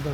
ಅದು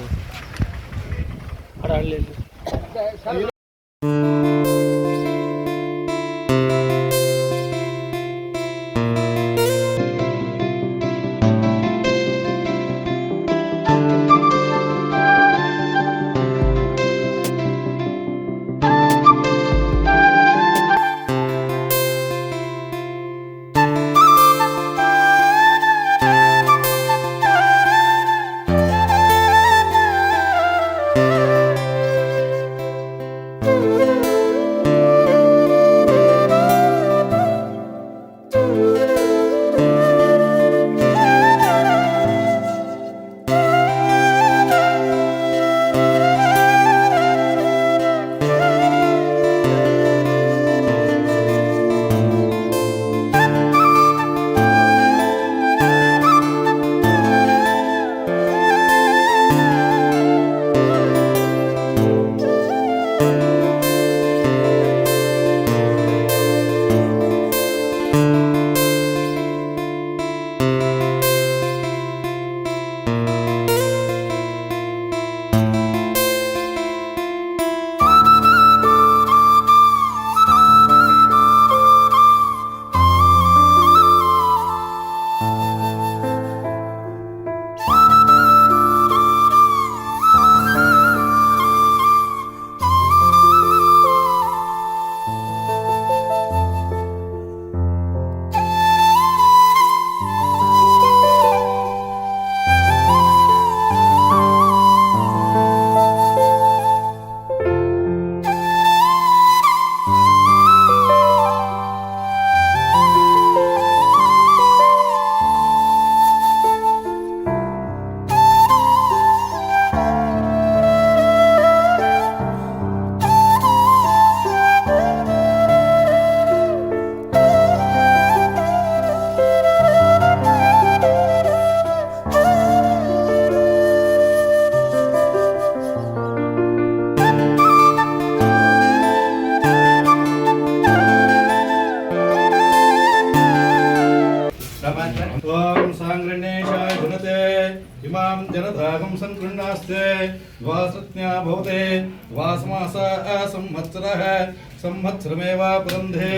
संवत्सरमेव वृंधे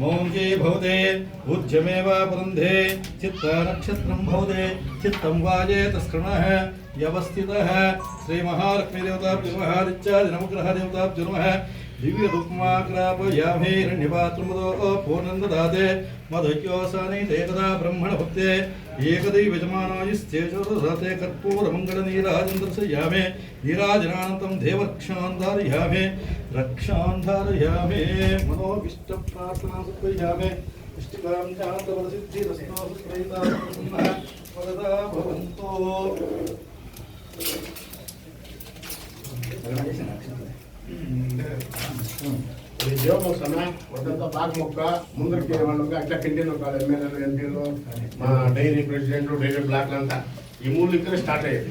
मौंजे भवदे उज्जमेव वृंधे चित्त नक्षत्रम भवदे चित्तम वाजे तस्कृणः यवस्थितः श्री महालक्ष्मीदेवता विवहारिच्चादि दिव्य दुक्माग्राप यामे ते तदा ब्रह्मण भक्ते एकदैवजमानायिस्तेजोदधाते कर्पूरमङ्गलनीराजं दर्शयामे नीराजनानन्तं देवक्षान्तार्यामे रक्षान्धारयामे मनोविष्टप्रार्थनासुप्रयामे इष्टिकां ज्ञातवरसिद्धिरस्मासुप्रैताः वदता भवन्तो। ఉద్యోగం సమయం వద్దంతా బాగా మొక్క ముందరికి వాళ్ళకి అట్లా కంటిన్యూ కాదు ఎమ్మెల్యేలు ఎంపీలు మా డైరీ ప్రెసిడెంట్ డైరీ అంతా ఈ స్టార్ట్ అయ్యేది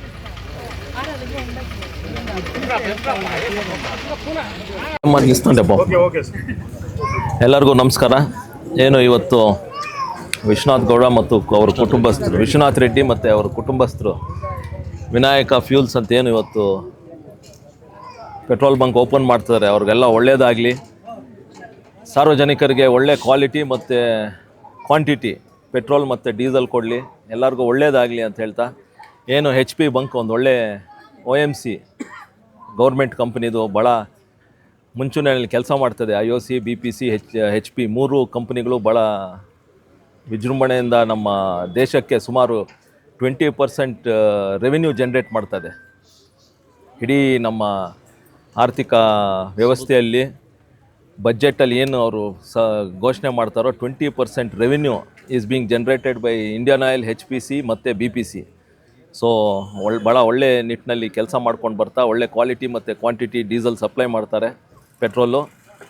ಎಲ್ಲರಿಗೂ ನಮಸ್ಕಾರ. ಏನು ಇವತ್ತು ವಿಶ್ವನಾಥ್ ಗೌಡ ಮತ್ತು ಅವರ ಕುಟುಂಬಸ್ಥರು ವಿಶ್ವನಾಥ್ ರೆಡ್ಡಿ ಮತ್ತು ಅವರ ಕುಟುಂಬಸ್ಥರು ವಿನಾಯಕ ಫ್ಯೂಲ್ಸ್ ಅಂತ ಏನು ಇವತ್ತು ಪೆಟ್ರೋಲ್ ಬಂಕ್ ಓಪನ್ ಮಾಡ್ತಾರೆ ಅವ್ರಿಗೆಲ್ಲ ಒಳ್ಳೆಯದಾಗಲಿ ಸಾರ್ವಜನಿಕರಿಗೆ ಒಳ್ಳೆ ಕ್ವಾಲಿಟಿ ಮತ್ತು ಕ್ವಾಂಟಿಟಿ ಪೆಟ್ರೋಲ್ ಮತ್ತು ಡೀಸೆಲ್ ಕೊಡಲಿ. ಎಲ್ಲರಿಗೂ ಒಳ್ಳೆಯದಾಗಲಿ ಅಂತ ಹೇಳ್ತಾ ಏನು ಹೆಚ್ ಪಿ ಬಂಕ್ ಒಂದು ಒಳ್ಳೆ ಒ ಎಂ ಸಿ ಗೌರ್ಮೆಂಟ್ ಕಂಪ್ನಿದು ಭಾಳ ಮುಂಚೂಣಿಯಲ್ಲಿ ಕೆಲಸ ಮಾಡ್ತದೆ. I O C B P C H H P ಮೂರು ಕಂಪ್ನಿಗಳು ಭಾಳ ವಿಜೃಂಭಣೆಯಿಂದ ನಮ್ಮ ದೇಶಕ್ಕೆ ಸುಮಾರು ಟ್ವೆಂಟಿ ಪರ್ಸೆಂಟ್ ರೆವಿನ್ಯೂ ಜನ್ರೇಟ್ ಮಾಡ್ತದೆ. ಇಡೀ ನಮ್ಮ ಆರ್ಥಿಕ ವ್ಯವಸ್ಥೆಯಲ್ಲಿ ಬಜೆಟಲ್ಲಿ ಏನು ಅವರು ಸ, ಘೋಷಣೆ ಮಾಡ್ತಾರೋ twenty percent revenue is being generated by Indian Oil H P C ಮತ್ತು ಬಿ ಪಿ ಸಿ ಸೊ ಒಳ್ಳೆ ಭಾಳ ಒಳ್ಳೆ ನಿಟ್ಟಿನಲ್ಲಿ ಕೆಲಸ ಮಾಡ್ಕೊಂಡು ಬರ್ತಾ ಒಳ್ಳೆ ಕ್ವಾಲಿಟಿ ಮತ್ತು ಕ್ವಾಂಟಿಟಿ ಡೀಸೆಲ್ ಸಪ್ಲೈ ಮಾಡ್ತಾರೆ ಪೆಟ್ರೋಲು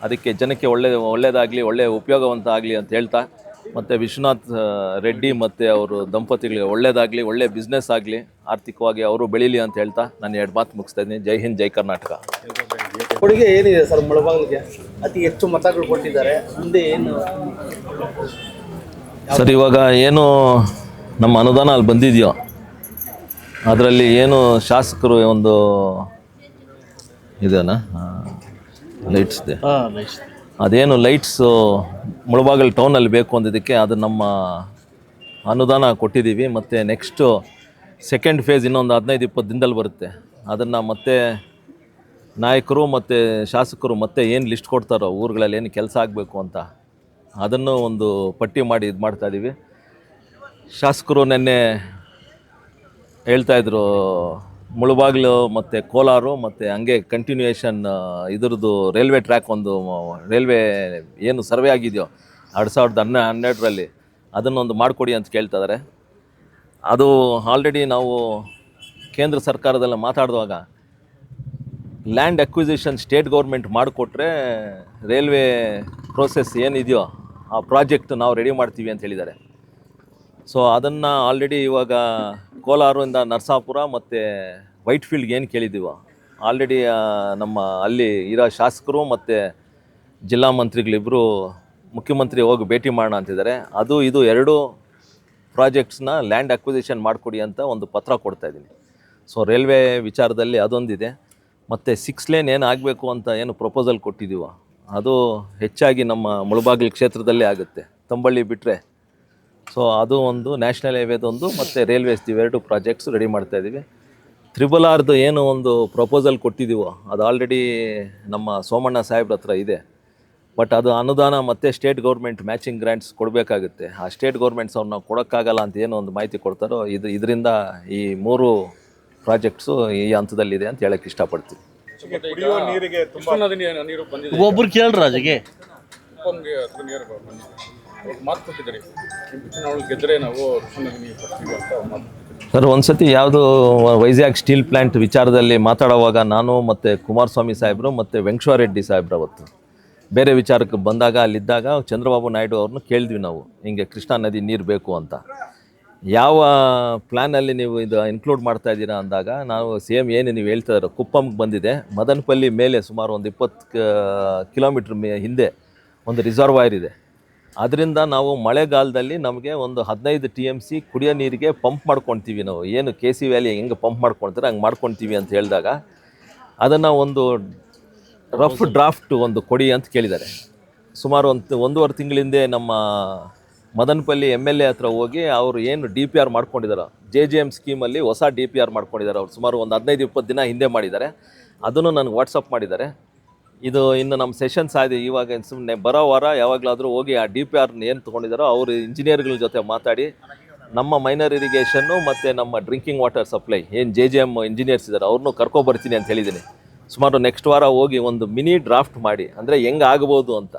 ಅದಕ್ಕೆ ಜನಕ್ಕೆ ಒಳ್ಳೆ ಒಳ್ಳೆಯದಾಗಲಿ ಒಳ್ಳೆಯ ಉಪಯೋಗವಂತ ಆಗಲಿ ಅಂತ ಹೇಳ್ತಾ ಮತ್ತು ವಿಶ್ವನಾಥ್ ರೆಡ್ಡಿ ಮತ್ತು ಅವರು ದಂಪತಿಗಳಿಗೆ ಒಳ್ಳೆಯದಾಗಲಿ ಒಳ್ಳೆ ಬಿಸ್ನೆಸ್ ಆಗಲಿ ಆರ್ಥಿಕವಾಗಿ ಅವರು ಬೆಳೀಲಿ ಅಂತ ಹೇಳ್ತಾ ನಾನು ಎರಡು ಮಾತು ಮುಗಿಸ್ತಾ ಇದ್ದೀನಿ. ಜೈ ಹಿಂದ್ ಜೈ ಕರ್ನಾಟಕ. ಕೊಡುಗೆ ಏನಿದೆ ಸರ್ ಮುಳಬಾಗಿಲಿಗೆ ಅತಿ ಹೆಚ್ಚು ಮತಗಳು ಕೊಟ್ಟಿದ್ದಾರೆ. ಮುಂದೆ ಏನು? ಸರ್ ಇವಾಗ ಏನು ನಮ್ಮ ಅನುದಾನ ಅಲ್ಲಿ ಬಂದಿದೆಯೋ? ಅದರಲ್ಲಿ ಏನು ಶಾಸಕರು ಒಂದು ಇದೇನಾ? ಲೈಟ್ಸ್ದೆ ಹಾಂ ಅದೇನು ಲೈಟ್ಸು ಮುಳಬಾಗಲ್ ಟೌನಲ್ಲಿ ಬೇಕು ಅಂದಿದ್ದಕ್ಕೆ ಅದು ನಮ್ಮ ಅನುದಾನ ಕೊಟ್ಟಿದ್ದೀವಿ. ಮತ್ತು ನೆಕ್ಸ್ಟು ಸೆಕೆಂಡ್ ಫೇಸ್ ಇನ್ನೊಂದು ಹದಿನೈದು ಇಪ್ಪತ್ತು ದಿನದಲ್ಲಿ ಬರುತ್ತೆ. ಅದನ್ನು ಮತ್ತೆ ನಾಯಕರು ಮತ್ತು ಶಾಸಕರು ಮತ್ತೆ ಏನು ಲಿಸ್ಟ್ ಕೊಡ್ತಾರೋ ಊರುಗಳಲ್ಲಿ ಏನು ಕೆಲಸ ಆಗಬೇಕು ಅಂತ ಅದನ್ನು ಒಂದು ಪಟ್ಟಿ ಮಾಡಿ ಇದು ಮಾಡ್ತಾಯಿದ್ದೀವಿ ಶಾಸಕರು ನಿನ್ನೆ ಹೇಳ್ತಾಯಿದ್ರು ಮುಳುಬಾಗಿಲು ಮತ್ತು ಕೋಲಾರು ಮತ್ತು ಹಂಗೆ ಕಂಟಿನ್ಯೂಯೇಷನ್ ಇದ್ರದ್ದು ರೈಲ್ವೆ ಟ್ರ್ಯಾಕ್ ಒಂದು ರೈಲ್ವೆ ಏನು ಸರ್ವೆ ಆಗಿದೆಯೋ, ಎರಡು ಸಾವಿರದ ಹನ್ನೆ, ಹನ್ನೆರಡರಲ್ಲಿ ಅದನ್ನೊಂದು ಮಾಡಿಕೊಡಿ ಅಂತ ಕೇಳ್ತಾ ಇದ್ದಾರೆ ಅದು ಆಲ್ರೆಡಿ ನಾವು ಕೇಂದ್ರ ಸರ್ಕಾರದಲ್ಲಿ ಮಾತಾಡಿದಾಗ ಲ್ಯಾಂಡ್ ಅಕ್ವಿಸಿಷನ್ ಸ್ಟೇಟ್ ಗೌರ್ಮೆಂಟ್ ಮಾಡಿಕೊಟ್ರೆ ರೈಲ್ವೆ ಪ್ರೋಸೆಸ್ ಏನಿದೆಯೋ ಆ ಪ್ರಾಜೆಕ್ಟ್ ನಾವು ರೆಡಿ ಮಾಡ್ತೀವಿ ಅಂತ ಹೇಳಿದ್ದಾರೆ. ಸೊ ಅದನ್ನು ಆಲ್ರೆಡಿ ಇವಾಗ ಕೋಲಾರದಿಂದ ನರಸಾಪುರ ಮತ್ತು ವೈಟ್ ಫೀಲ್ಡ್ಗೆ ಏನು ಕೇಳಿದ್ದೀವೋ ಆಲ್ರೆಡಿ ನಮ್ಮ ಅಲ್ಲಿ ಇರೋ ಶಾಸಕರು ಮತ್ತು ಜಿಲ್ಲಾ ಮಂತ್ರಿಗಳಿಬ್ಬರು ಮುಖ್ಯಮಂತ್ರಿ ಹೋಗಿ ಭೇಟಿ ಮಾಡೋಣ ಅಂತಿದ್ದಾರೆ. ಅದು, ಇದು ಎರಡು ಪ್ರಾಜೆಕ್ಟ್ಸ್ನ ಲ್ಯಾಂಡ್ ಅಕ್ವಿಸಿಷನ್ ಮಾಡಿಕೊಡಿ ಅಂತ ಒಂದು ಪತ್ರ ಕೊಡ್ತಾ ಇದ್ದೀನಿ. ಸೊ ರೈಲ್ವೆ ವಿಚಾರದಲ್ಲಿ ಅದೊಂದಿದೆ. ಮತ್ತು ಸಿಕ್ಸ್ ಲೇನ್ ಏನು ಆಗಬೇಕು ಅಂತ ಏನು ಪ್ರಪೋಸಲ್ ಕೊಟ್ಟಿದ್ದೀವೋ? ಅದು ಹೆಚ್ಚಾಗಿ ನಮ್ಮ ಮುಳಬಾಗಿಲು ಕ್ಷೇತ್ರದಲ್ಲೇ ಆಗುತ್ತೆ. ತಂಬಳ್ಳಿ ಬಿಟ್ಟರೆ ಸೊ ಅದು ಒಂದು ನ್ಯಾಷನಲ್ ಹೈವೇದೊಂದು ಮತ್ತು ರೈಲ್ವೇಸ್ ಇವೆರಡು ಪ್ರಾಜೆಕ್ಟ್ಸ್ ರೆಡಿ ಮಾಡ್ತಾ ಇದ್ದೀವಿ. ತ್ರಿಬಲ್ ಆರ್ದು ಏನು ಒಂದು ಪ್ರಪೋಸಲ್ ಕೊಟ್ಟಿದ್ದೀವೋ ಅದು ಆಲ್ರೆಡಿ ನಮ್ಮ ಸೋಮಣ್ಣ ಸಾಹೇಬ್ರ ಹತ್ರ ಇದೆ. ಬಟ್ ಅದು ಅನುದಾನ ಮತ್ತು ಸ್ಟೇಟ್ ಗೌರ್ಮೆಂಟ್ ಮ್ಯಾಚಿಂಗ್ ಗ್ರ್ಯಾಂಟ್ಸ್ ಕೊಡಬೇಕಾಗುತ್ತೆ. ಆ ಸ್ಟೇಟ್ ಗೌರ್ಮೆಂಟ್ಸ್ ಅವ್ರನ್ನ ಕೊಡೋಕ್ಕಾಗಲ್ಲ ಅಂತ ಏನೋ ಒಂದು ಮಾಹಿತಿ ಕೊಡ್ತಾರೋ ಇದು ಇದರಿಂದ ಈ ಮೂರು ಪ್ರಾಜೆಕ್ಟ್ಸು ಈ ಹಂತದಲ್ಲಿದೆ ಅಂತ ಹೇಳಕ್ಕೆ ಇಷ್ಟಪಡ್ತೀವಿ ನೀರಿಗೆ ಒಬ್ರು ಕೇಳ್ರಿ ರಾಜಗೆ. ಮಾತು ಕೊಟ್ಟಿದ್ದಾರೆ. ಚುನಾವಣೆ ನಾವು ಸರ್, ಒಂದ್ಸತಿ ಯಾವುದು ವೈಜಾಗ್ ಸ್ಟೀಲ್ ಪ್ಲ್ಯಾಂಟ್ ವಿಚಾರದಲ್ಲಿ ಮಾತಾಡುವಾಗ ನಾನು ಮತ್ತು ಕುಮಾರಸ್ವಾಮಿ ಸಾಹೇಬರು ಮತ್ತು ವೆಂಕಟೇಶ್ವರ ರೆಡ್ಡಿ ಸಾಹೇಬ್ರು ಅವತ್ತು ಬೇರೆ ವಿಚಾರಕ್ಕೆ ಬಂದಾಗ, ಅಲ್ಲಿದ್ದಾಗ ಚಂದ್ರಬಾಬು ನಾಯ್ಡು ಅವ್ರನ್ನ ಕೇಳಿದ್ವಿ ನಾವು. ಹಿಂಗೆ ಕೃಷ್ಣಾ ನದಿ ನೀರು ಬೇಕು ಅಂತ. ಯಾವ ಪ್ಲ್ಯಾನಲ್ಲಿ ನೀವು ಇದು ಇನ್ಕ್ಲೂಡ್ ಮಾಡ್ತಾ ಇದ್ದೀರಾ ಅಂದಾಗ, ನಾವು ಸೇಮ್ ಏನು ನೀವು ಹೇಳ್ತಾ ಇರೋ ಕುಪ್ಪಂಗೆ ಬಂದಿದೆ. ಮದನಪಲ್ಲಿ ಮೇಲೆ ಸುಮಾರು ಒಂದು ಇಪ್ಪತ್ತು ಕಿಲೋಮೀಟ್ರ್ ಹಿಂದೆ ಒಂದು ರಿಸರ್ವಾಯರ್ ಇದೆ. ಅದರಿಂದ ನಾವು ಮಳೆಗಾಲದಲ್ಲಿ ನಮಗೆ ಒಂದು ಹದಿನೈದು ಟಿ ಎಂ ಸಿ ಕುಡಿಯೋ ನೀರಿಗೆ ಪಂಪ್ ಮಾಡ್ಕೊತೀವಿ ನಾವು. ಏನು ಕೆ ಸಿ ವ್ಯಾಲಿ ಹೆಂಗೆ ಪಂಪ್ ಮಾಡ್ಕೊಳ್ತಾರೆ ಹಂಗೆ ಮಾಡ್ಕೊತೀವಿ ಅಂತ ಹೇಳಿದಾಗ ಅದನ್ನು ಒಂದು ರಫ್ ಡ್ರಾಫ್ಟ್ ಒಂದು ಕೊಡಿ ಅಂತ ಕೇಳಿದ್ದಾರೆ. ಸುಮಾರು ಒಂದು ಒಂದೂವರೆ ತಿಂಗಳಿಂದೆ ನಮ್ಮ ಮದನಪಲ್ಲಿ ಎಂ ಎಲ್ ಎ ಹತ್ರ ಹೋಗಿ ಅವರು ಏನು ಡಿ ಪಿ ಆರ್ ಮಾಡ್ಕೊಂಡಿದ್ದಾರೆ ಜೆ ಜೆ ಎಂ ಸ್ಕೀಮಲ್ಲಿ ಹೊಸ ಡಿ ಪಿ ಆರ್ ಮಾಡ್ಕೊಂಡಿದ್ದಾರೆ ಅವ್ರು ಸುಮಾರು ಒಂದು ಹದಿನೈದು ಇಪ್ಪತ್ತು ದಿನ ಹಿಂದೆ ಮಾಡಿದ್ದಾರೆ. ಅದನ್ನು ನನಗೆ ವಾಟ್ಸಪ್ ಮಾಡಿದ್ದಾರೆ. ಇದು ಇನ್ನು ನಮ್ಮ ಸೆಷನ್ಸ್ ಆಗಿದೆ ಇವಾಗ ಸುಮ್ಮನೆ ಬರೋ ವಾರ ಯಾವಾಗಲಾದರೂ ಹೋಗಿ ಆ ಡಿ ಪಿ ಆರ್ನ ಏನು ತೊಗೊಂಡಿದ್ದಾರೋ ಅವರು ಇಂಜಿನಿಯರ್ಗಳ ಜೊತೆ ಮಾತಾಡಿ ನಮ್ಮ ಮೈನರ್ ಇರಿಗೇಷನ್ನು ಮತ್ತು ನಮ್ಮ ಡ್ರಿಂಕಿಂಗ್ ವಾಟರ್ ಸಪ್ಲೈ ಏನು ಜೆ ಜೆ ಎಂ ಇಂಜಿನಿಯರ್ಸ್ ಇದ್ದಾರೆ ಅವ್ರನ್ನೂ ಕರ್ಕೊಬರ್ತೀನಿ ಅಂತ ಹೇಳಿದ್ದೀನಿ ಸುಮಾರು ನೆಕ್ಸ್ಟ್ ವಾರ ಹೋಗಿ ಒಂದು ಮಿನಿ ಡ್ರಾಫ್ಟ್ ಮಾಡಿ. ಅಂದರೆ ಹೆಂಗೆ ಆಗ್ಬೋದು ಅಂತ.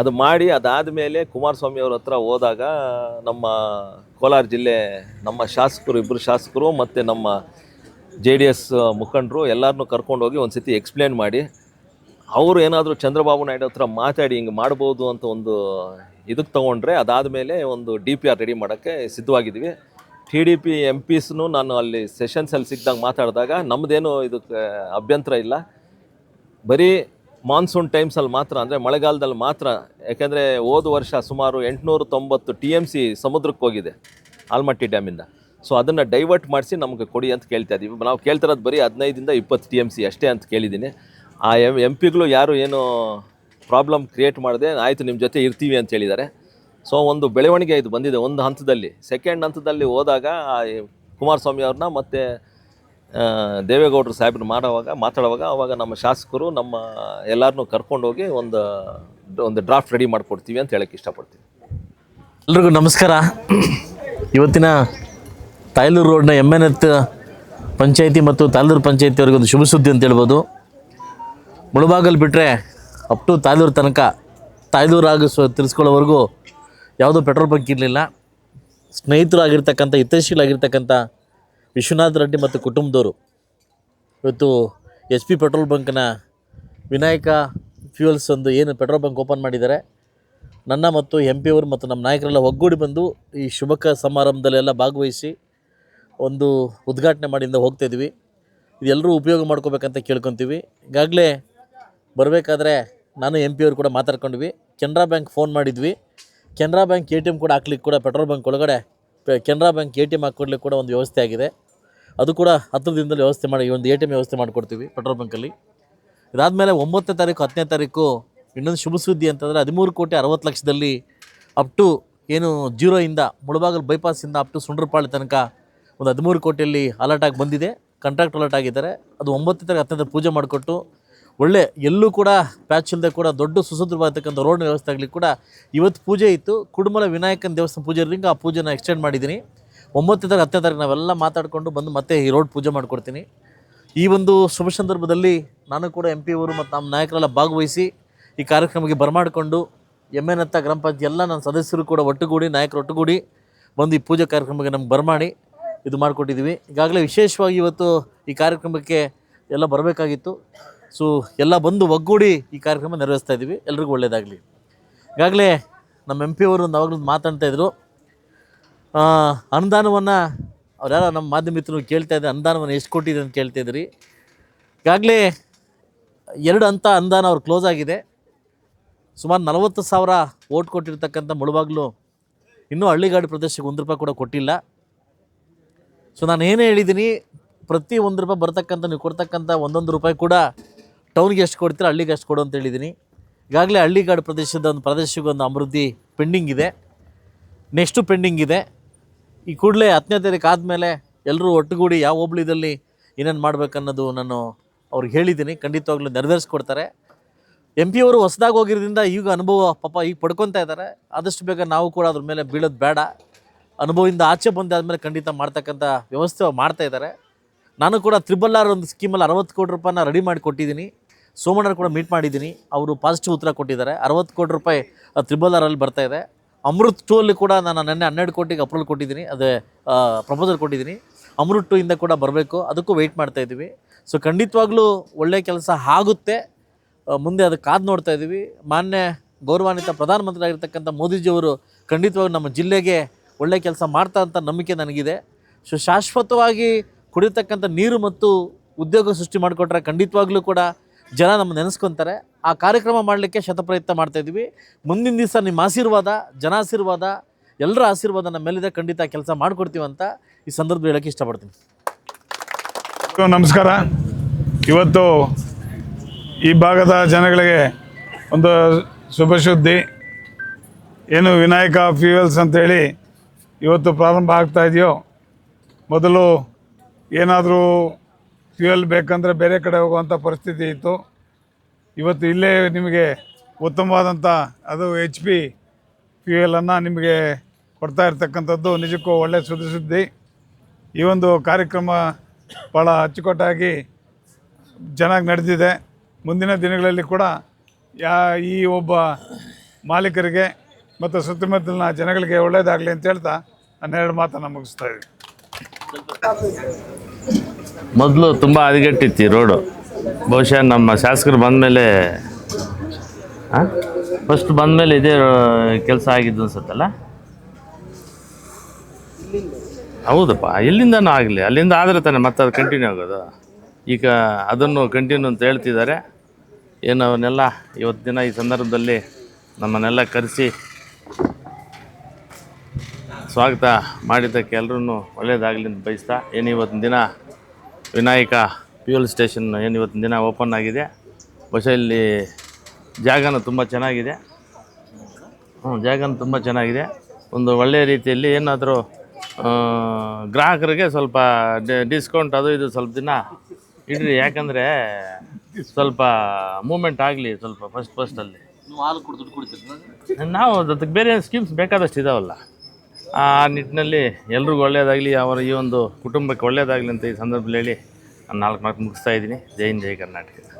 ಅದು ಮಾಡಿ ಅದಾದ ಮೇಲೆ ಕುಮಾರಸ್ವಾಮಿ ಅವ್ರ ಹತ್ರ ಹೋದಾಗ ನಮ್ಮ ಕೋಲಾರ ಜಿಲ್ಲೆ ನಮ್ಮ ಶಾಸಕರು ಇಬ್ಬರು ಶಾಸಕರು ಮತ್ತು ನಮ್ಮ ಜೆ ಡಿ ಎಸ್ ಮುಖಂಡರು ಎಲ್ಲರನ್ನೂ ಕರ್ಕೊಂಡೋಗಿ ಒಂದು ಸತಿ ಎಕ್ಸ್ಪ್ಲೇನ್ ಮಾಡಿ. ಅವರು ಏನಾದರೂ ಚಂದ್ರಬಾಬು ನಾಯ್ಡು ಹತ್ರ ಮಾತಾಡಿ ಹಿಂಗೆ ಮಾಡ್ಬೋದು ಅಂತ ಒಂದು ಇದಕ್ಕೆ ತೊಗೊಂಡ್ರೆ ಅದಾದಮೇಲೆ ಒಂದು ಡಿ ಪಿ ಆರ್ ರೆಡಿ ಮಾಡೋಕ್ಕೆ ಸಿದ್ಧವಾಗಿದ್ವಿ ಟಿ ಡಿ ಪಿ ಎಂ ಪಿಸ್ನು ನಾನು ಅಲ್ಲಿ ಸೆಷನ್ಸಲ್ಲಿ ಸಿಕ್ಕಿದಾಗ ಮಾತಾಡಿದಾಗ ನಮ್ಮದೇನು ಇದಕ್ಕೆ ಅಭ್ಯಂತರ ಇಲ್ಲ. ಬರೀ ಮಾನ್ಸೂನ್ ಟೈಮ್ಸಲ್ಲಿ ಮಾತ್ರ ಅಂದರೆ ಮಳೆಗಾಲದಲ್ಲಿ ಮಾತ್ರ, ಯಾಕೆಂದರೆ ಹೋದ ವರ್ಷ ಸುಮಾರು ಎಂಟುನೂರ ತೊಂಬತ್ತು ಟಿ ಎಂ ಸಿ ಸಮುದ್ರಕ್ಕೆ ಹೋಗಿದೆ, ಆಲ್ಮಟ್ಟಿ ಡ್ಯಾಮಿಂದ. ಸೊ ಅದನ್ನು ಡೈವರ್ಟ್ ಮಾಡಿಸಿ ನಮಗೆ ಕೊಡಿ ಅಂತ ಕೇಳ್ತಾ ಇದ್ದೀವಿ ನಾವು ಕೇಳ್ತಿರೋದು ಬರೀ ಹದಿನೈದಿಂದ ಇಪ್ಪತ್ತು ಟಿ ಎಂ ಸಿ ಅಷ್ಟೇ ಅಂತ ಕೇಳಿದ್ದೀನಿ. ಆ ಎಂ ಎಂ ಪಿಗಳು ಯಾರು ಏನು ಪ್ರಾಬ್ಲಮ್ ಕ್ರಿಯೇಟ್ ಮಾಡಿದೆ, ಆಯಿತು ನಿಮ್ಮ ಜೊತೆ ಇರ್ತೀವಿ ಅಂತ ಹೇಳಿದ್ದಾರೆ. ಸೊ ಒಂದು ಬೆಳವಣಿಗೆ ಇದು ಬಂದಿದೆ ಒಂದು ಹಂತದಲ್ಲಿ. ಸೆಕೆಂಡ್ ಹಂತದಲ್ಲಿ ಹೋದಾಗ ಕುಮಾರಸ್ವಾಮಿ ಅವ್ರನ್ನ ಮತ್ತು ದೇವೇಗೌಡರು ಸಾಹೇಬ್ರು ಮಾಡೋವಾಗ ಮಾತಾಡುವಾಗ ಅವಾಗ ನಮ್ಮ ಶಾಸಕರು ನಮ್ಮ ಎಲ್ಲರನ್ನೂ ಕರ್ಕೊಂಡೋಗಿ ಒಂದು ಒಂದು ಡ್ರಾಫ್ಟ್ ರೆಡಿ ಮಾಡಿಕೊಡ್ತೀವಿ ಅಂತ ಹೇಳಕ್ಕೆ ಇಷ್ಟಪಡ್ತೀನಿ. ಎಲ್ರಿಗೂ ನಮಸ್ಕಾರ. ಇವತ್ತಿನ ತಾಯ್ಲೂರು ರೋಡ್ನ ಎಂ ಎನ್ ಎತ್ ಪಂಚಾಯಿತಿ ಮತ್ತು ತಾಯ್ಲೂರು ಪಂಚಾಯತಿಯವರಿಗೆ ಒಂದು ಶುಭ ಸುದ್ದಿ ಅಂತ ಹೇಳ್ಬೋದು. ಮುಳುಬಾಗಲ್ ಬಿಟ್ಟರೆ ಅಪ್ ಟು ತಾಯ್ದೂರು ತನಕ ತಾಯ್ಲೂರು ಆಗಿಸೋ ತಿಳಿಸ್ಕೊಳ್ಳೋವರೆಗೂ ಯಾವುದೂ ಪೆಟ್ರೋಲ್ ಬಂಕ್ ಇರಲಿಲ್ಲ. ಸ್ನೇಹಿತರಾಗಿರ್ತಕ್ಕಂಥ, ಹಿತೈಷಿಗಳಾಗಿರ್ತಕ್ಕಂಥ ವಿಶ್ವನಾಥ್ ರೆಡ್ಡಿ ಮತ್ತು ಕುಟುಂಬದವರು ಇವತ್ತು ಎಚ್ ಪಿ ಪೆಟ್ರೋಲ್ ಬಂಕ್ನ ವಿನಾಯಕ ಫ್ಯೂಯಲ್ಸ್ ಒಂದು ಏನು ಪೆಟ್ರೋಲ್ ಬಂಕ್ ಓಪನ್ ಮಾಡಿದ್ದಾರೆ. ನನ್ನ ಮತ್ತು ಎಂ ಪಿ ಅವರು ಮತ್ತು ನಮ್ಮ ನಾಯಕರೆಲ್ಲ ಒಗ್ಗೂಡಿ ಬಂದು ಈ ಶುಭಕ ಸಮಾರಂಭದಲ್ಲೆಲ್ಲ ಭಾಗವಹಿಸಿ ಒಂದು ಉದ್ಘಾಟನೆ ಮಾಡಿಂದ ಹೋಗ್ತಾ ಇದ್ವಿ. ಇದೆಲ್ಲರೂ ಉಪಯೋಗ ಮಾಡ್ಕೋಬೇಕಂತ ಕೇಳ್ಕೊತೀವಿ. ಈಗಾಗಲೇ ಬರಬೇಕಾದ್ರೆ ನಾನು ಎಂ ಪಿ ಅವ್ರು ಕೂಡ ಮಾತಾಡ್ಕೊಂಡ್ವಿ. ಕೆನರಾ ಬ್ಯಾಂಕ್ ಫೋನ್ ಮಾಡಿದ್ವಿ. Canara bank A T M ಕೂಡ ಹಾಕ್ಲಿಕ್ಕೆ ಕೂಡ ಪೆಟ್ರೋಲ್ ಬ್ಯಾಂಕ್ ಒಳಗಡೆ Canara bank A T M ಹಾಕ್ಕೊಡ್ಲಿಕ್ಕೆ ಕೂಡ ಒಂದು ವ್ಯವಸ್ಥೆ ಆಗಿದೆ. ಅದು ಕೂಡ ಹತ್ತು ದಿನದಲ್ಲಿ ವ್ಯವಸ್ಥೆ ಮಾಡಿ ಒಂದು ಎ ಟಿ ಎಂ ವ್ಯವಸ್ಥೆ ಮಾಡಿಕೊಡ್ತೀವಿ ಪೆಟ್ರೋಲ್ ಬಂಕಲ್ಲಿ ಇದಾದಮೇಲೆ ಒಂಬತ್ತನೇ ತಾರೀಕು, ಹತ್ತನೇ ತಾರೀಕು, ಇನ್ನೊಂದು ಶುಭ ಸುದ್ದಿ ಅಂತಂದರೆ ಹದಿಮೂರು ಕೋಟಿ ಅರವತ್ತು ಲಕ್ಷದಲ್ಲಿ ಅಪ್ ಟು ಏನು ಜೀರೋಯಿಂದ ಮುಳಬಾಗಲ್ ಬೈಪಾಸಿಂದ ಅಪ್ ಟು ಸುಂಡ್ರಪಾಳಿ ತನಕ ಒಂದು ಹದಿಮೂರು ಕೋಟಿಯಲ್ಲಿ ಅಲರ್ಟ್ ಆಗಿ ಬಂದಿದೆ. ಕಾಂಟ್ರಾಕ್ಟ್ ಅಲರ್ಟ್ ಆಗಿದ್ದಾರೆ. ಅದು ಒಂಬತ್ತನೇ ತಾರೀಕು, ಹತ್ತನೇ ಪೂಜೆ ಮಾಡಿಕೊಟ್ಟು ಒಳ್ಳೆ ಎಲ್ಲೂ ಕೂಡ ಪ್ಯಾಚ್ ಇಲ್ಲದೆ ಕೂಡ ದೊಡ್ಡ ಸುಸೂತ್ರವಾಗಿರ್ತಕ್ಕಂಥ ರೋಡ್ ವ್ಯವಸ್ಥೆ ಆಗಲಿ ಕೂಡ ಇವತ್ತು ಪೂಜೆ ಇತ್ತು. ಕುಡುಮಲ ವಿನಾಯಕನ ದೇವಸ್ಥಾನ ಪೂಜೆ ಇರಲಿಂಗ ಆ ಪೂಜೆನ ಎಕ್ಸ್ಟೆಂಡ್ ಮಾಡಿದ್ದೀನಿ. ಒಂಬತ್ತನೇ ತಾರೀಕು, ಹತ್ತನೇ ತಾರೀಕು ನಾವೆಲ್ಲ ಮಾತಾಡಿಕೊಂಡು ಬಂದು ಮತ್ತೆ ಈ ರೋಡ್ ಪೂಜೆ ಮಾಡಿಕೊಡ್ತೀನಿ. ಈ ಒಂದು ಶುಭ ಸಂದರ್ಭದಲ್ಲಿ ನಾನು ಕೂಡ ಎಂ ಪಿ ಅವರು ಮತ್ತು ನಮ್ಮ ನಾಯಕರೆಲ್ಲ ಭಾಗವಹಿಸಿ ಈ ಕಾರ್ಯಕ್ರಮಕ್ಕೆ ಬರಮಾಡಿಕೊಂಡು ಎಂ ಎನ್ ಅತ್ತ ಗ್ರಾಮ ಪಂಚಾಯತ್ ಎಲ್ಲ ನನ್ನ ಸದಸ್ಯರು ಕೂಡ ಒಟ್ಟುಗೂಡಿ, ನಾಯಕರು ಒಟ್ಟುಗೂಡಿ ಬಂದು ಈ ಪೂಜೆ ಕಾರ್ಯಕ್ರಮಕ್ಕೆ ನಮ್ಗೆ ಬರಮಾಡಿ ಇದು ಮಾಡಿಕೊಟ್ಟಿದ್ದೀವಿ. ಈಗಾಗಲೇ ವಿಶೇಷವಾಗಿ ಇವತ್ತು ಈ ಕಾರ್ಯಕ್ರಮಕ್ಕೆ ಎಲ್ಲ ಬರಬೇಕಾಗಿತ್ತು. ಸೊ ಎಲ್ಲ ಬಂದು ಒಗ್ಗೂಡಿ ಈ ಕಾರ್ಯಕ್ರಮ ನೆರವೇರಿಸ್ತಾ ಇದ್ದೀವಿ ಎಲ್ರಿಗೂ ಒಳ್ಳೆಯದಾಗಲಿ ಈಗಾಗಲೇ ನಮ್ಮ ಎಂ ಪಿ ಅವರು ಒಂದು ಮಾತಾಡ್ತಾ ಇದ್ರು. ಅನುದಾನವನ್ನು ಅವ್ರು ನಮ್ಮ ಮಾಧ್ಯಮ ಮಿತ್ರರು ಕೇಳ್ತಾ ಇದ್ದಾರೆ ಅನುದಾನವನ್ನು ಎಷ್ಟು ಕೊಟ್ಟಿದೆ ಅಂತ ಕೇಳ್ತಾ ಇದ್ರಿ. ಈಗಾಗಲೇ ಎರಡು ಹಂತ ಅನುದಾನ ಅವ್ರು ಕ್ಲೋಸ್ ಆಗಿದೆ. ಸುಮಾರು ನಲವತ್ತು ಸಾವಿರ ಓಟ್ ಕೊಟ್ಟಿರ್ತಕ್ಕಂಥ ಮುಳುಬಾಗ್ಲು ಇನ್ನೂ ಹಳ್ಳಿಗಾಡು ಪ್ರದೇಶಕ್ಕೆ ಒಂದು ರೂಪಾಯಿ ಕೂಡ ಕೊಟ್ಟಿಲ್ಲ. ಸೊ ನಾನು ಏನೇ ಹೇಳಿದ್ದೀನಿ ಪ್ರತಿ ಒಂದು ರೂಪಾಯಿ ಬರ್ತಕ್ಕಂಥ, ನೀವು ಕೊಡ್ತಕ್ಕಂಥ ಒಂದೊಂದು ರೂಪಾಯಿ ಕೂಡ ಟೌನ್ಗೆ ಎಷ್ಟು ಕೊಡ್ತೀರ, ಹಳ್ಳಿಗೆ ಎಷ್ಟು ಕೊಡು ಅಂತ ಹೇಳಿದ್ದೀನಿ. ಈಗಾಗಲೇ ಹಳ್ಳಿಗಾಡು ಪ್ರದೇಶದ ಒಂದು ಪ್ರದೇಶಕ್ಕೆ ಒಂದು ಅಭಿವೃದ್ಧಿ ಪೆಂಡಿಂಗ್ ಇದೆ. ನೆಕ್ಸ್ಟು ಪೆಂಡಿಂಗ್ ಇದೆ. ಈ ಕೂಡಲೇ ಹತ್ತನೇ ತಾರೀಕು ಆದಮೇಲೆ ಎಲ್ಲರೂ ಒಟ್ಟುಗೂಡಿ ಯಾವ ಹೋಬಳಿದಲ್ಲಿ ಏನೇನು ಮಾಡಬೇಕನ್ನೋದು ನಾನು ಅವ್ರಿಗೆ ಹೇಳಿದ್ದೀನಿ. ಖಂಡಿತವಾಗ್ಲೂ ನೆರವೇರಿಸ್ಕೊಡ್ತಾರೆ. ಎಂ ಪಿ ಅವರು ಹೊಸದಾಗಿ ಹೋಗಿರೋದ್ರಿಂದ ಈಗ ಅನುಭವ ಪಾಪ ಈಗ ಪಡ್ಕೊತಾ ಇದ್ದಾರೆ. ಆದಷ್ಟು ಬೇಗ ನಾವು ಕೂಡ ಅದ್ರ ಮೇಲೆ ಬೀಳೋದು ಬೇಡ. ಅನುಭವದಿಂದ ಆಚೆ ಬಂದಾದ್ಮೇಲೆ ಖಂಡಿತ ಮಾಡ್ತಕ್ಕಂಥ ವ್ಯವಸ್ಥೆ ಮಾಡ್ತಾಯಿದ್ದಾರೆ ನಾನು ಕೂಡ ತ್ರಿಬಲ್ ಆರ್ ಒಂದು ಸ್ಕೀಮಲ್ಲಿ ಅರವತ್ತು ಕೋಟಿ ರೂಪಾಯಿನ ರೆಡಿ ಮಾಡಿ ಕೊಟ್ಟಿದ್ದೀನಿ. ಸೋಮಣ್ಣರು ಕೂಡ ಮೀಟ್ ಮಾಡಿದ್ದೀನಿ. ಅವರು ಪಾಸಿಟಿವ್ ಉತ್ತರ ಕೊಟ್ಟಿದ್ದಾರೆ. ಅರವತ್ತು ಕೋಟಿ ರೂಪಾಯಿ ತ್ರಿಬಲ್ ಆರಲ್ಲಿ ಬರ್ತಾ ಇದೆ. ಅಮೃತ್ ಟೂ ಅಲ್ಲಿ ಕೂಡ ನಾನು ನೆನ್ನೆ ಹನ್ನೆರಡು ಕೋಟಿಗೆ ಅಪ್ರೂವಲ್ ಕೊಟ್ಟಿದ್ದೀನಿ. ಅದೇ ಪ್ರಪೋಸಲ್ ಕೊಟ್ಟಿದ್ದೀನಿ. ಅಮೃತ್ ಟೂ ಇಂದ ಕೂಡ ಬರಬೇಕು. ಅದಕ್ಕೂ ವೆಯ್ಟ್ ಮಾಡ್ತಾ ಇದ್ದೀವಿ. ಸೊ ಖಂಡಿತವಾಗ್ಲೂ ಒಳ್ಳೆಯ ಕೆಲಸ ಆಗುತ್ತೆ. ಮುಂದೆ ಅದಕ್ಕೆ ಕಾದು ನೋಡ್ತಾ ಇದ್ದೀವಿ. ಮಾನ್ಯ ಗೌರವಾನ್ವಿತ ಪ್ರಧಾನಮಂತ್ರಿ ಆಗಿರ್ತಕ್ಕಂಥ ಮೋದಿಜಿಯವರು ಖಂಡಿತವಾಗ್ಲೂ ನಮ್ಮ ಜಿಲ್ಲೆಗೆ ಒಳ್ಳೆಯ ಕೆಲಸ ಮಾಡ್ತಾ ಅಂತ ನಂಬಿಕೆ ನನಗಿದೆ. ಸೊ ಶಾಶ್ವತವಾಗಿ ಕುಡಿತಕ್ಕಂಥ ನೀರು ಮತ್ತು ಉದ್ಯೋಗ ಸೃಷ್ಟಿ ಮಾಡಿಕೊಟ್ರೆ ಖಂಡಿತವಾಗ್ಲೂ ಕೂಡ ಜನ ನಮ್ಮ ನೆನೆಸ್ಕೊತಾರೆ. ಆ ಕಾರ್ಯಕ್ರಮ ಮಾಡಲಿಕ್ಕೆ ಶತಪ್ರಯತ್ನ ಮಾಡ್ತಾ ಇದ್ದೀವಿ. ಮುಂದಿನ ದಿವಸ ನಿಮ್ಮ ಆಶೀರ್ವಾದ ಜನ ಆಶೀರ್ವಾದ ಎಲ್ಲರ ಆಶೀರ್ವಾದ ನಮ್ಮ ಮೇಲಿದೆ. ಖಂಡಿತ ಕೆಲಸ ಮಾಡಿಕೊಡ್ತೀವಿ ಅಂತ ಈ ಸಂದರ್ಭ ಹೇಳೋಕ್ಕೆ ಇಷ್ಟಪಡ್ತೀನಿ. ನಮಸ್ಕಾರ. ಇವತ್ತು ಈ ಭಾಗದ ಜನಗಳಿಗೆ ಒಂದು ಶುಭ ಸುದ್ದಿ. ಏನು ವಿನಾಯಕ ಫ್ಯೂಯಲ್ಸ್ ಅಂತೇಳಿ ಇವತ್ತು ಪ್ರಾರಂಭ ಆಗ್ತಾ ಇದೆಯೋ, ಮೊದಲು ಏನಾದರೂ ಫ್ಯೂಯಲ್ ಬೇಕಂದರೆ ಬೇರೆ ಕಡೆ ಹೋಗುವಂಥ ಪರಿಸ್ಥಿತಿ ಇತ್ತು. ಇವತ್ತು ಇಲ್ಲೇ ನಿಮಗೆ ಉತ್ತಮವಾದಂಥ ಅದು ಎಚ್ ಪಿ ಫ್ಯೂಯಲನ್ನು ನಿಮಗೆ ಕೊಡ್ತಾ ಇರ್ತಕ್ಕಂಥದ್ದು ನಿಜಕ್ಕೂ ಒಳ್ಳೆಯ ಸುದ್ದಿ ಸುದ್ದಿ ಈ ಒಂದು ಕಾರ್ಯಕ್ರಮ ಭಾಳ ಅಚ್ಚುಕಟ್ಟಾಗಿ ಚೆನ್ನಾಗಿ ನಡೆದಿದೆ. ಮುಂದಿನ ದಿನಗಳಲ್ಲಿ ಕೂಡ ಯಾ ಈ ಒಬ್ಬ ಮಾಲೀಕರಿಗೆ ಮತ್ತು ಸುತ್ತಮುತ್ತಲಿನ ಜನಗಳಿಗೆ ಒಳ್ಳೆಯದಾಗಲಿ ಅಂತ ಹೇಳ್ತಾ ಹನ್ನೆರಡು ಮಾತನ್ನು ಮುಗಿಸ್ತಾ ಇದ್ದೀನಿ. ಮೊದಲು ತುಂಬ ಹದಗೆಟ್ಟಿತ್ತು ಈ ರೋಡು. ಬಹುಶಃ ನಮ್ಮ ಶಾಸಕರು ಬಂದಮೇಲೆ ಫಸ್ಟ್ ಬಂದಮೇಲೆ ಇದೇ ಕೆಲಸ ಆಗಿದ್ದು ಅನ್ಸುತ್ತಲ್ಲ? ಹೌದಪ್ಪ ಎಲ್ಲಿಂದನೂ ಆಗಲಿ, ಅಲ್ಲಿಂದ ಆದರೆ ತಾನೆ ಮತ್ತೆ ಅದು ಕಂಟಿನ್ಯೂ ಆಗೋದು. ಈಗ ಅದನ್ನು ಕಂಟಿನ್ಯೂ ಅಂತ ಹೇಳ್ತಿದ್ದಾರೆ. ಏನು ಅವನ್ನೆಲ್ಲ ಇವತ್ತು ದಿನ ಈ ಸಂದರ್ಭದಲ್ಲಿ ನಮ್ಮನ್ನೆಲ್ಲ ಕರೆಸಿ ಸ್ವಾಗತ ಮಾಡಿದ್ದಕ್ಕೆ ಎಲ್ಲರೂ ಒಳ್ಳೆಯದಾಗಲಿ ಅಂತ ಬಯಸ್ತಾ, ಏನು ಇವತ್ತಿನ ದಿನ ವಿನಾಯಕ ಫ್ಯೂಲ್ ಸ್ಟೇಷನ್ ಏನು ಇವತ್ತಿನ ದಿನ ಓಪನ್ ಆಗಿದೆ. ಬಹುಶಃ ಇಲ್ಲಿ ಜಾಗನ ತುಂಬ ಚೆನ್ನಾಗಿದೆ. ಹ್ಞೂ ಜಾಗನ ತುಂಬ ಚೆನ್ನಾಗಿದೆ. ಒಂದು ಒಳ್ಳೆಯ ರೀತಿಯಲ್ಲಿ ಏನಾದರೂ ಗ್ರಾಹಕರಿಗೆ ಸ್ವಲ್ಪ ಡಿಸ್ಕೌಂಟ್ ಅದು ಇದು ಸ್ವಲ್ಪ ದಿನ ಇಡ್ರಿ. ಯಾಕಂದರೆ ಸ್ವಲ್ಪ ಮೂಮೆಂಟ್ ಆಗಲಿ ಸ್ವಲ್ಪ ಫಸ್ಟ್ ಫಸ್ಟಲ್ಲಿ ನಾವು ಅದಕ್ಕೆ ಬೇರೆ ಸ್ಕೀಮ್ಸ್ ಬೇಕಾದಷ್ಟು ಇದಾವಲ್ಲ. ಆ ನಿಟ್ಟಿನಲ್ಲಿ ಎಲ್ರಿಗೂ ಒಳ್ಳೆಯದಾಗಲಿ, ಅವರ ಈ ಒಂದು ಕುಟುಂಬಕ್ಕೆ ಒಳ್ಳೆಯದಾಗಲಿ ಅಂತ ಈ ಸಂದರ್ಭದಲ್ಲಿ ಹೇಳಿ ನಾನು ನಾಲ್ಕು ಮಾತು ಮುಗಿಸ್ತಾ ಇದ್ದೀನಿ. ಜೈ ಜೈ ಕರ್ನಾಟಕ.